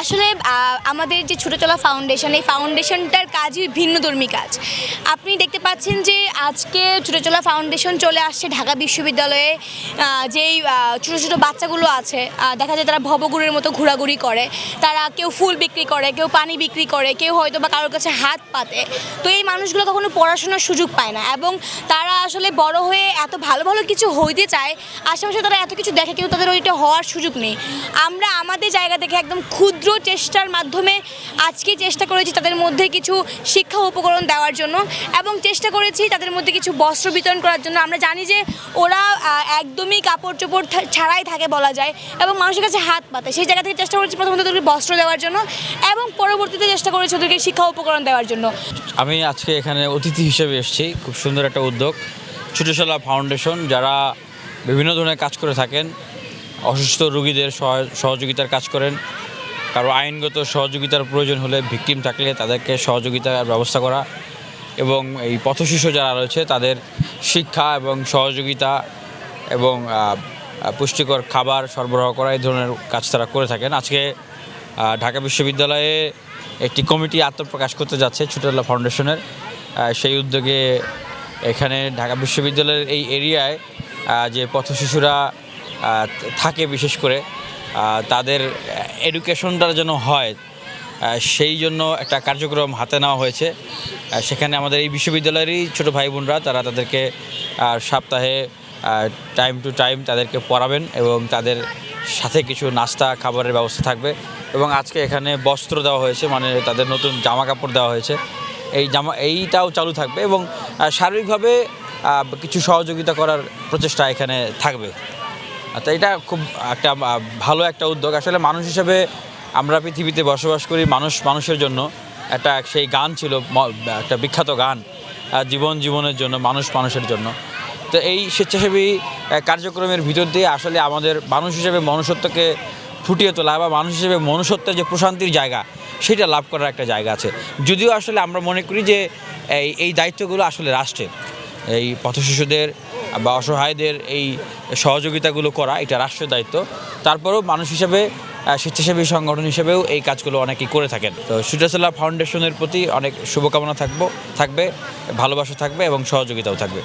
আসলে আমাদের যে ছোটোচলা ফাউন্ডেশন এই ফাউন্ডেশনটার কাজই ভিন্নধর্মী কাজ। আপনি দেখতে পাচ্ছেন যে আজকে ছোটোচলা ফাউন্ডেশন চলে আসছে ঢাকা বিশ্ববিদ্যালয়ে যেই ছোটো ছোটো বাচ্চাগুলো আছে দেখা যায় তারা ভবগুড়ির মতো ঘোরাঘুরি করে। তারা কেউ ফুল বিক্রি করে, কেউ পানি বিক্রি করে, কেউ হয়তো বা কারোর কাছে হাত পাতে। তো এই মানুষগুলো কখনো পড়াশোনার সুযোগ পায় না এবং তারা আসলে বড় হয়ে এত ভালো ভালো কিছু হইতে চায়, আশেপাশে তারা এত কিছু দেখে কিন্তু তাদের ওইটা হওয়ার সুযোগ নেই। আমরা আমাদের জায়গা থেকে একদম ক্ষুদ্র চেষ্টার মাধ্যমে আজকে চেষ্টা করেছি তাদের মধ্যে কিছু শিক্ষা উপকরণ দেওয়ার জন্য এবং চেষ্টা করেছি তাদের মধ্যে কিছু বস্ত্র বিতরণ করার জন্য। আমরা জানি যে ওরা একদমই কাপড় চোপড় ছাড়াই থাকে বলা যায় এবং মানুষের কাছে হাত পাতে সেই জায়গা থেকে চেষ্টা করেছি প্রথমত তাদেরকে বস্ত্র দেওয়ার জন্য এবং পরবর্তীতে চেষ্টা করেছি ওদেরকে শিক্ষা উপকরণ দেওয়ার জন্য। আমি আজকে এখানে অতিথি হিসেবে এসেছি। খুব সুন্দর একটা উদ্যোগ। ছোটোশালা ফাউন্ডেশন, যারা বিভিন্ন ধরনের কাজ করে থাকেন, অসুস্থ রোগীদের সহায়- সহযোগিতার কাজ করেন কারও আইনগত সহযোগিতার প্রয়োজন হলে ভিকটিম থাকলে তাদেরকে সহযোগিতার ব্যবস্থা করা এবং এই পথশিশু যারা রয়েছে তাদের শিক্ষা এবং সহযোগিতা এবং পুষ্টিকর খাবার সরবরাহ করা এই ধরনের কাজ তারা করে থাকেন। আজকে ঢাকা বিশ্ববিদ্যালয়ে একটি কমিটি আত্মপ্রকাশ করতে যাচ্ছে ছোটলা ফাউন্ডেশনের। সেই উদ্যোগে এখানে ঢাকা বিশ্ববিদ্যালয়ের এই এরিয়ায় যে পথশিশুরা থাকে বিশেষ করে তাদের এডুকেশনটা যেন হয় সেই জন্য একটা কার্যক্রম হাতে নেওয়া হয়েছে। সেখানে আমাদের এই বিশ্ববিদ্যালয়েরই ছোটো ভাই বোনরা তারা তাদেরকে সপ্তাহে টাইম টু টাইম তাদেরকে পড়াবেন এবং তাদের সাথে কিছু নাস্তা খাবারের ব্যবস্থা থাকবে। এবং আজকে এখানে বস্ত্র দেওয়া হয়েছে মানে তাদের নতুন জামা কাপড় দেওয়া হয়েছে। এই জামা এইটাও চালু থাকবে এবং আহ, শারীরিকভাবে কিছু সহযোগিতা করার প্রচেষ্টা এখানে থাকবে। তো এটা খুব একটা ভালো একটা উদ্যোগ। আসলে মানুষ হিসেবে আমরা পৃথিবীতে বসবাস করি মানুষ, মানুষের জন্য। একটা, সেই গান ছিল একটা বিখ্যাত গান জীবন জীবনের জন্য, মানুষ মানুষের জন্য। তো এই স্বেচ্ছাসেবী কার্যক্রমের ভিতর দিয়ে আসলে আমাদের মানুষ হিসেবে মনুষ্যত্বকে ফুটিয়ে তোলা বা মানুষ হিসেবে মনুষ্যত্বের যে প্রশান্তির জায়গা, সেটা লাভ করার একটা জায়গা আছে। যদিও আসলে আমরা মনে করি যে, এই এই দায়িত্বগুলো আসলে রাষ্ট্রের। এই পথশিশুদের বা অসহায়দের এই সহযোগিতাগুলো করা, এটা রাষ্ট্রের দায়িত্ব। তারপরেও মানুষ হিসেবে স্বেচ্ছাসেবী সংগঠন হিসেবেও এই কাজগুলো অনেকেই করে থাকেন। তো সুজাসাল্লাহ ফাউন্ডেশনের প্রতি অনেক শুভকামনা থাকব, থাকবে, ভালোবাসা থাকবে এবং সহযোগিতাও থাকবে।